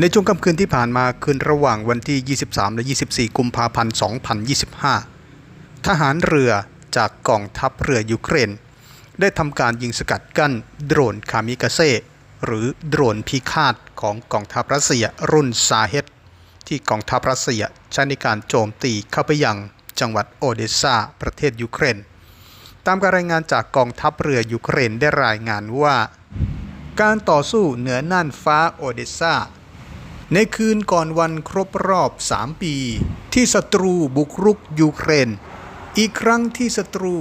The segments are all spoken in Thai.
ในช่วงค่ำคืนที่ผ่านมาคืนระหว่างวันที่ 23 และ 24 กุมภาพันธ์ 2025 ทหารเรือจากกองทัพเรือยูเครน ได้ทำการยิงสกัดกั้นโดรนคามิกาเซหรือโดรนพิฆาตของกองทัพรัสเซียรุ่นซาเฮตที่กองทัพรัสเซียใช้ในการโจมตีเข้าไปยังจังหวัดโอเดสซาประเทศยูเครน ตามการรายงานจากกองทัพเรือยูเครนได้รายงานว่า การต่อสู้เหนือน่านฟ้าโอเดสซา ในคืนก่อนวันครบรอบ 3 ปี ที่ศัตรูบุกรุกยูเครน อีกครั้งที่ศัตรู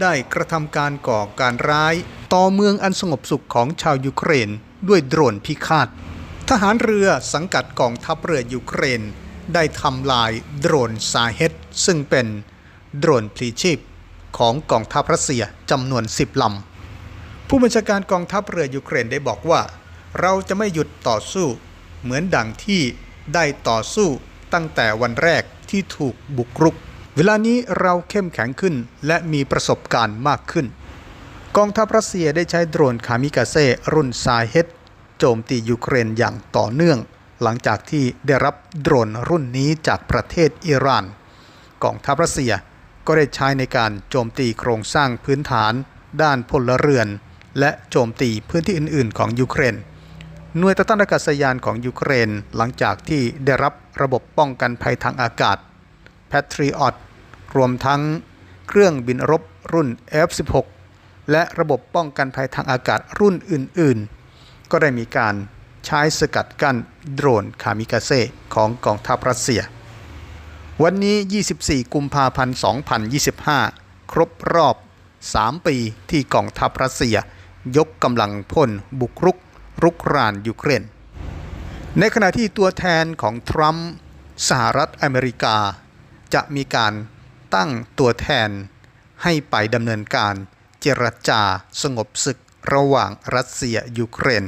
ได้กระทำการก่อการร้าย ต่อเมืองอันสงบสุขของชาวยูเครนด้วยโดรนพิฆาต ทหารเรือสังกัดกองทัพเรือยูเครน ได้ทำลายโดรนซาเฮตซึ่งเป็นโดรนพลีชีพของกองทัพรัสเซียจำนวน 10 ลำ ผู้บัญชาการกองทัพเรือยูเครนได้บอกว่า เราจะไม่หยุดต่อสู้ เหมือนดังที่ได้ต่อสู้ตั้งแต่วันแรกที่ถูกบุกรุก เวลานี้เราเข้มแข็งขึ้นและมีประสบการณ์มากขึ้น กองทัพรัสเซียได้ใช้โดรนคามิกาเซ่รุ่นซาเฮตโจมตียูเครนอย่างต่อเนื่อง หลังจากที่ได้รับโดรนรุ่นนี้จากประเทศอิหร่าน กองทัพรัสเซียก็ได้ใช้ในการโจมตีโครงสร้างพื้นฐาน ด้านพลเรือน และโจมตีพื้นที่อื่น ๆ ของยูเครน หน่วยต่อต้านอากาศยานของยูเครนหลังจากที่ได้รับระบบป้องกันภัยทางอากาศ Patriot รวมทั้งเครื่องบินรบรุ่น F-16 และระบบป้องกันภัยทางอากาศรุ่นอื่น ๆ ก็ได้มีการใช้สกัดกั้นโดรนคามิกาเซของกองทัพรัสเซีย วันนี้ 24 กุมภาพันธ์ 2025 ครบรอบ 3 ปีที่กองทัพรัสเซีย ยกกำลังพลบุกรุก รุกรานยูเครน ในขณะที่ตัวแทนของทรัมป์สหรัฐอเมริกา จะมีการตั้งตัวแทนให้ไปดำเนินการเจรจาสงบศึกระหว่างรัสเซียยูเครน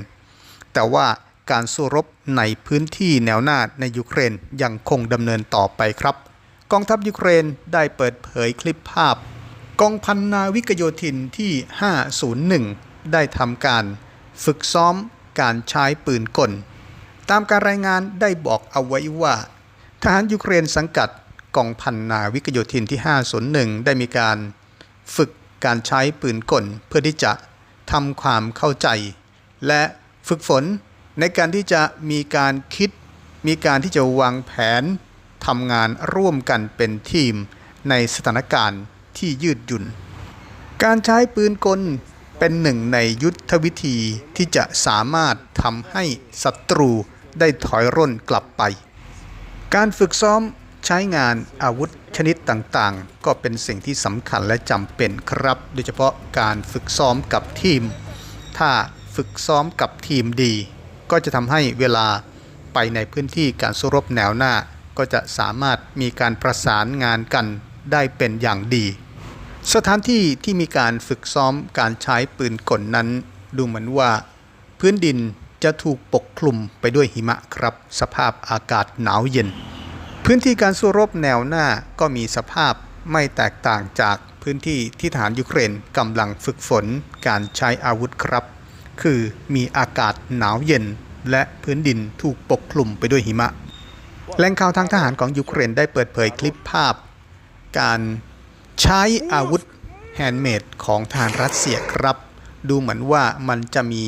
แต่ว่าการสู้รบในพื้นที่แนวหน้าในยูเครนยังคงดำเนินต่อไปครับ กองทัพยูเครนได้เปิดเผยคลิปภาพ กองพันนาวิกโยธินที่ 501 ได้ทำการ ฝึกซ้อม การใช้ปืนกล ตามการรายงานได้บอกเอาไว้ว่า ทหารยูเครนสังกัดกองพันนาวิกโยธินที่ 501 ได้มีการฝึกการใช้ปืนกลเพื่อที่จะทำความเข้าใจ และฝึกฝนในการที่จะมีการคิด มีการที่จะวางแผนทำงานร่วมกันเป็นทีมในสถานการณ์ที่ยืดหยุ่น การใช้ปืนกล เป็นหนึ่งในยุทธวิธีที่จะสามารถทำให้ศัตรูได้ถอยร่นกลับไป การฝึกซ้อมใช้งานอาวุธชนิดต่างๆ ก็เป็นสิ่งที่สำคัญและจำเป็นครับ โดยเฉพาะการฝึกซ้อมกับทีม ถ้าฝึกซ้อมกับทีมดี ก็จะทำให้เวลาไปในพื้นที่การสู้รบแนวหน้า ก็จะสามารถมีการประสานงานกันได้เป็นอย่างดี สถานที่ที่มีการฝึกซ้อมการใช้ปืนกลนั้น ดูเหมือนว่า พื้นดินจะถูกปกคลุมไปด้วยหิมะครับ สภาพอากาศหนาวเย็น พื้นที่การสู้รบแนวหน้าก็มีสภาพไม่แตกต่างจากพื้นที่ที่ทหารยูเครนกำลังฝึกฝนการใช้อาวุธครับ คือมีอากาศหนาวเย็น และพื้นดินถูกปกคลุมไปด้วยหิมะแหล่งข่าวทางทหารของยูเครนได้เปิดเผยคลิปภาพ การ ใช้อาวุธแฮนด์เมดของทหารรัสเซียครับ ดูเหมือนว่ามันจะมี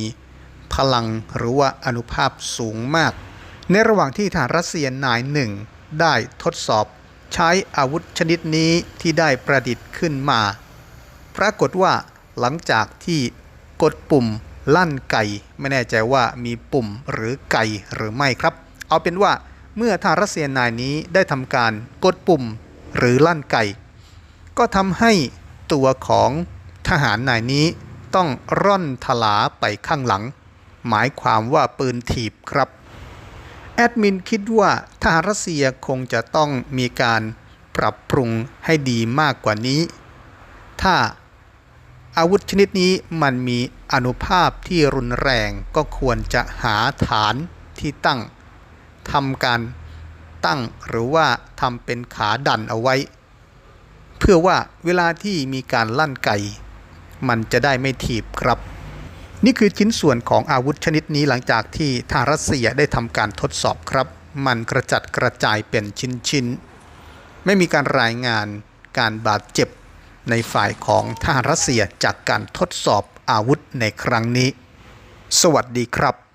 พลังหรือว่าอนุภาพสูงมาก ในระหว่างที่ทหารรัสเซียนายหนึ่งได้ทดสอบใช้อาวุธชนิดนี้ที่ได้ประดิษฐ์ขึ้นมา ปรากฏว่าหลังจากที่กดปุ่มลั่นไก่ ไม่แน่ใจว่ามีปุ่มหรือไก่หรือไม่ครับ เอาเป็นว่าเมื่อทหารรัสเซียนายนี้ได้ทำการกดปุ่มหรือลั่นไก่ ก็ทำให้ตัวของทหารนายนี้ต้องร่อนทลาไปข้างหลัง หมายความว่าปืนถีบครับ แอดมินคิดว่าทหารรัสเซียคงจะต้องมีการปรับปรุงให้ดีมากกว่านี้ ถ้าอาวุธชนิดนี้มันมีอนุภาพที่รุนแรงก็ควรจะหาฐานที่ตั้งทำการตั้งหรือว่าทำเป็นขาดันเอาไว้ เพื่อว่าเวลาที่มีการลั่นไกมันจะได้ไม่ถีบครับ นี่คือชิ้นส่วนของอาวุธชนิดนี้หลังจากที่ทางรัสเซียได้ทำการทดสอบครับ มันกระจัดกระจายเป็นชิ้นๆ ไม่มีการรายงานการบาดเจ็บในฝ่ายของทหารรัสเซียจากการทดสอบอาวุธในครั้งนี้ สวัสดีครับ